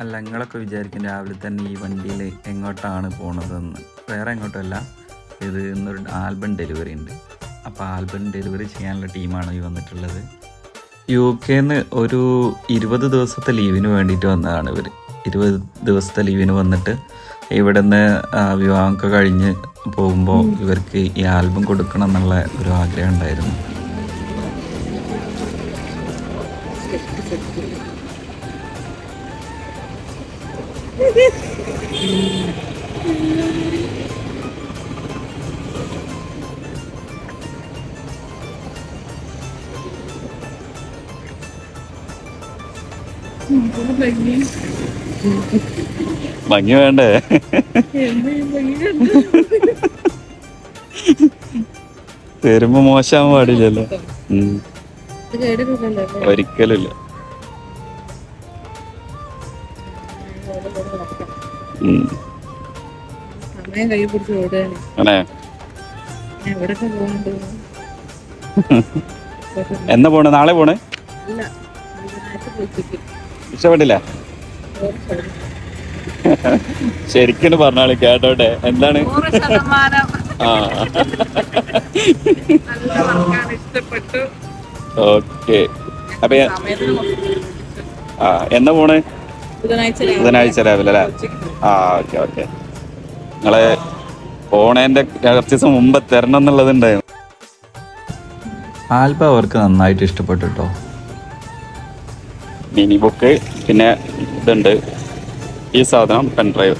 അല്ല നിങ്ങളൊക്കെ വിചാരിക്കും രാവിലെ തന്നെ ഈ വണ്ടിയിൽ എങ്ങോട്ടാണ് പോണതെന്ന്. വേറെ എങ്ങോട്ടല്ല ഇത് ഇന്നൊരു ആൽബം ഡെലിവറി ഉണ്ട്. അപ്പോൾ ആൽബം ഡെലിവറി ചെയ്യാനുള്ള ടീമാണ് ഈ വന്നിട്ടുള്ളത്. യു കെന്ന് ഒരു ഇരുപത് ദിവസത്തെ ലീവിന് വേണ്ടിയിട്ട് വന്നതാണ് ഇവർ ഇരുപത് ദിവസത്തെ ലീവിന് വന്നിട്ട് ഇവിടെ നിന്ന് വിവാഹമൊക്കെ കഴിഞ്ഞ് പോകുമ്പോൾ ഇവർക്ക് ഈ ആൽബം കൊടുക്കണം എന്നുള്ള ഒരു ആഗ്രഹം ഉണ്ടായിരുന്നു. ഭംഗി വേണ്ടേ? തരുമ്പോ മോശമാവാൻ പാടില്ലല്ലോ. ഒരിക്കലും ഒരിക്കലുമില്ല സമയം കൈ പിടിച്ച് ഓടുകയാണ്. അങ്ങനെ ഞാൻ എവിടൊക്കെ പോകാണ്ട് എന്നാ പോണേ? നാളെ പോണേ? ഇഷ്ടപ്പെട്ടില്ല? ശരിക്കും പറഞ്ഞാളി കേട്ടോട്ടെ. എന്താണ്? ഓക്കെ. അപ്പൊ. ആ എന്നാ പോണേ? ബുധനാഴ്ച രാവിലെ. അല്ലേ? ആ ഓക്കെ ഓക്കെ. നിങ്ങൾ ഓണേന്റെ കുറച്ച് ദിവസം മുമ്പ് തരണം എന്നുള്ളതുണ്ടായിരുന്നു. ആൽബം അവർക്ക് നന്നായിട്ട് ഇഷ്ടപ്പെട്ടു കേട്ടോ മിനി ബുക്ക് പിന്നെ ഇതുണ്ട്. ഈ സാധനം പെൻ ഡ്രൈവ്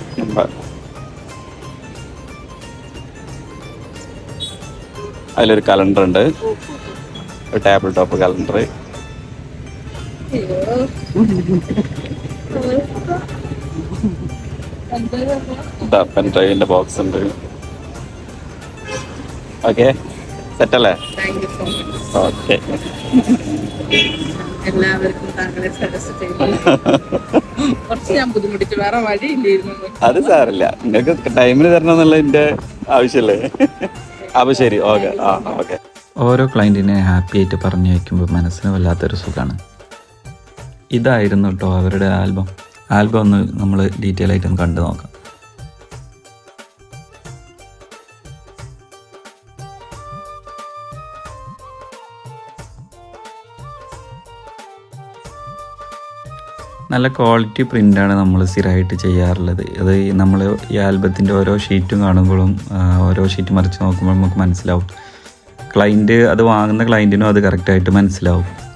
അതിലൊരു കലണ്ടർ ഉണ്ട്. ഒരു ടേബിൾ ടോപ്പ് കലണ്ടർ ഡ്രൈവിന്റെ ബോക്സ് ഉണ്ട്. ഓക്കെ സെറ്റല്ലേ അല്ലേ? സോ മച്ച് ഓക്കെ എല്ലാവർക്കും താങ്കളെ കുറച്ച് ഞാൻ ബുദ്ധിമുട്ടിച്ചു. വേറെ വഴിയില്ലായിരുന്നു. അത് സാറില്ല നിങ്ങൾക്ക് ടൈമിന് തരണം എന്നുള്ളതിന്റെ ആവശ്യമല്ലേ അപ്പൊ ശരി ഓക്കെ ആ ഓക്കെ ഓരോ ക്ലയന്റിനെ ഹാപ്പി ആയിട്ട് പറഞ്ഞു വയ്ക്കുമ്പോൾ മനസ്സിന് വല്ലാത്തൊരു സുഖമാണ് ഇതായിരുന്നു കേട്ടോ അവരുടെ ആൽബം. ആൽബം ഒന്ന് നമ്മൾ ഡീറ്റെയിൽ ആയിട്ട് ഒന്ന് കണ്ടു നോക്കാം. നല്ല ക്വാളിറ്റി പ്രിന്റാണ് നമ്മൾ സ്ഥിരമായിട്ട് ചെയ്യാറുള്ളത്. അത് നമ്മൾ ഈ ആൽബത്തിന്റെ ഓരോ ഷീറ്റും കാണുമ്പോഴും ഓരോ ഷീറ്റ് മറിച്ച് നോക്കുമ്പോൾ നമുക്ക് മനസ്സിലാവും. ക്ലൈന്റ് അത് വാങ്ങുന്ന ക്ലൈന്റിനും അത് കറക്റ്റായിട്ട് മനസ്സിലാവും.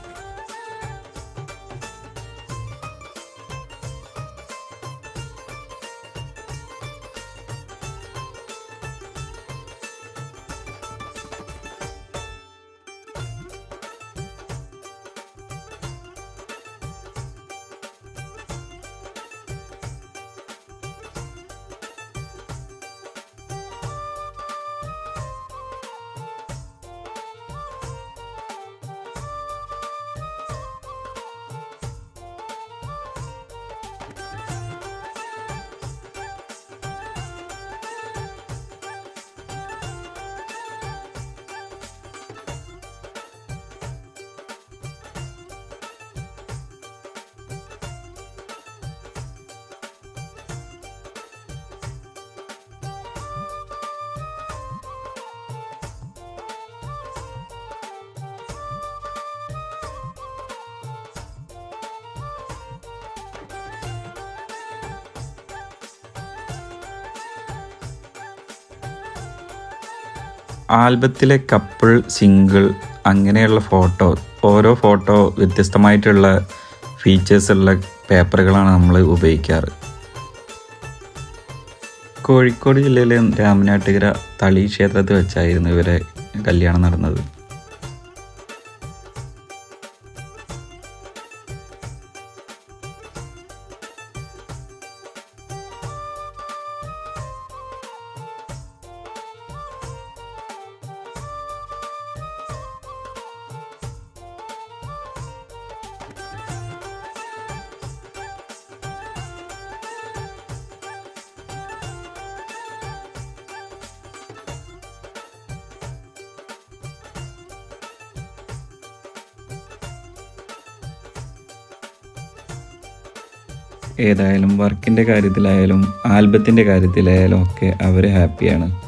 ആൽബത്തിലെ കപ്പിൾ സിംഗിൾ അങ്ങനെയുള്ള ഫോട്ടോ ഓരോ ഫോട്ടോ വ്യത്യസ്തമായിട്ടുള്ള ഫീച്ചേഴ്സുള്ള പേപ്പറുകളാണ് നമ്മൾ ഉപയോഗിക്കാറ്. കോഴിക്കോട് ജില്ലയിലെ രാമനാട്ടുകര തളി ക്ഷേത്രത്തിൽ വെച്ചായിരുന്നു ഇവരെ കല്യാണം നടന്നത്. ഏതായാലും വർക്കിന്റെ കാര്യത്തിലായാലും ആൽബത്തിന്റെ കാര്യത്തിലായാലും ഒക്കെ അവർ ഹാപ്പിയാണ്.